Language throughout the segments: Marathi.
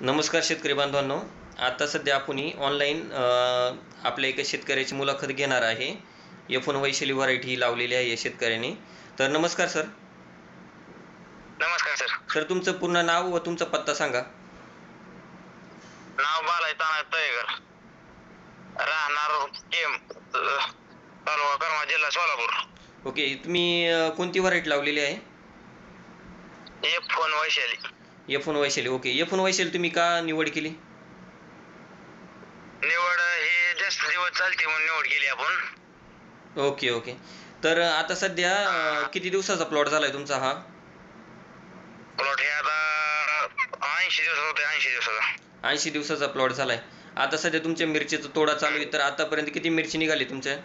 नमस्कार शेतकरी बांधवांनो. आता सध्या आपण ऑनलाईन आपल्या एका शेतकऱ्याची मुलाखत घेणार आहे. एफ वैशाली व्हरायटी ही लावलेली आहे या शेतकऱ्याने. तर नमस्कार सर. नमस्कार सर. सर तुमचं पूर्ण नाव व तुमचा पत्ता सांगा. नाव बालाय ताना राहणार केम अह, तालुका करमाळ जिल्हा सोलापूर. ओके तुम्ही कोणती व्हरायटी लावलेली आहे? एक phone Vaishali. F one Vaishali okay F one Vaishali तुम्ही का निवड केली? निवड ही जास्त दिवस चालते म्हणून निवड केली आपण. ओके ओके तर आता सध्या अ, किती दिवसाचा प्लॉट झाला आहे तुमचा हा? प्लॉट हे आता ऐंशी दिवसाचा होते ऐंशी दिवसाचा. ऐंशी दिवसाचा प्लॉट झाला आहे आता सध्या तुमच्या मिरचीचा तोडा चालू आहे तर आतापर्यंत किती मिरची निघाली तुमच्या?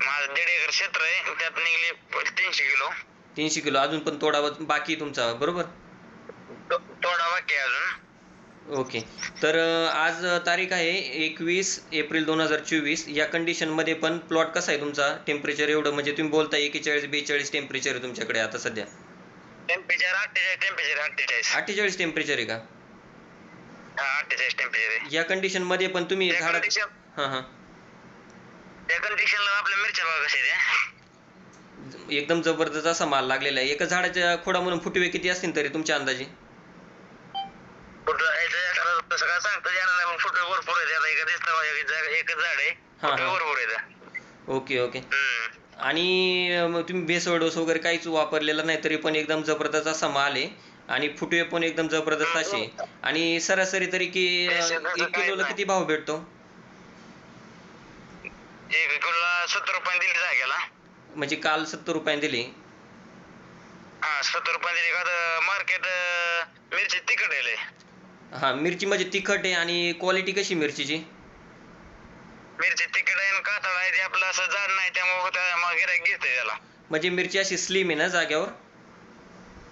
माझं दीड एकर क्षेत्र आहे त्यात निघले तीनशे किलो. तीनशे किलो. अजून पण तोडा बाकी तुमचा बरोबर? बाकी अजून. ओके. तर आज तारीख आहे एकवीस एप्रिल दोन हजार चोवीस. या कंडिशनमध्ये पण प्लॉट कसा आहे तुमचा? टेम्परेचर एवढं म्हणजे तुम्ही बोलता एकेचाळीस बेचाळीस टेम्परेचर आहे तुमच्याकडे आता सध्या. टेम्परेचर अठ्ठेचाळीस टेम्परेचर अठ्ठेचाळीस. अठ्ठेचाळीस टेम्परेचर आहे का? हा अठ्ठेचाळीस टेम्परेचर आहे. या कंडिशनमध्ये पण तुम्ही झाड कंडिशन हां हां. त्या कंडिशनला आपल्या मिरच्या कशा हे? एकदम जबरदस्त असा माल लागलेला आहे. एका झाडाच्या खोडामधून फुटवे किती असतील तरी तुमच्या अंदाजे? सांगता येणार नाही फुटवे भरपूर आहेत. एका दिसतं एकच झाड आहे. फुटवे. भरपूर आहेत. Okay okay. आणि मग तुम्ही बेसळ डोस वगैरे काहीच वापरलेला नाही तरी पण एकदम जबरदस्त असा माल आहे. आणि फुटवे पण एकदम जबरदस्त असे आणि सरासरी तरी की एक किलोला. किती भाव भेटतो? एक किलोला सत्तर रुपयाने दिली जागेला. म्हणजे काल सत्तर रुपयाने दिले. हा सत्तर रुपयाने दिली. का मार्केट मिरची तिखट आहे लय. हा मिरची म्हणजे तिखट आहे आणि क्वालिटी कशी मिरचीची? मिरची तिखट आहे आणि कातळ आहे ते आपलं असं जाड नाही त्यामुळे त्या गिरायक घेतंय त्याला. म्हणजे मिरची अशी स्लिम आहे ना जाग्यावर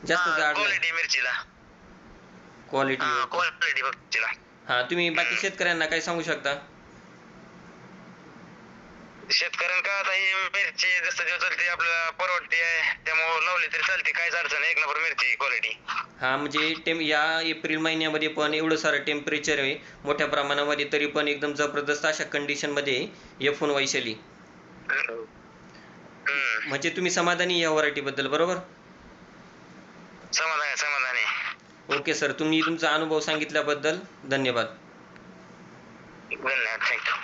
जास्त जाड नाही. क्वालिटी मिरचीला. क्वालिटी हा क्वालिटी मिरचीला. हा तुम्ही बाकी शेतकऱ्यांना काय सांगू शकता? शेतकऱ्यांना का आता ही मिरची जसं दिवस चालते आपल्याला परवडते आहे त्यामुळे लावली तरी चालते काहीच अडचण नाही. एक नंबर मिरची क्वालिटी हा म्हणजे टेम या एप्रिल महिन्यामध्ये पण एवढं सारं टेम्परेचर आहे मोठ्या प्रमाणामध्ये तरी पण एकदम जबरदस्त अशा कंडिशनमध्ये एफ वन वैशाली. म्हणजे तुम्ही समाधानी या व्हरायटीबद्दल बरोबर? समाधान आहे समाधान. आहे ओके सर. तुम्ही तुमचा अनुभव सांगितल्याबद्दल धन्यवाद. धन्यवाद थँक्यू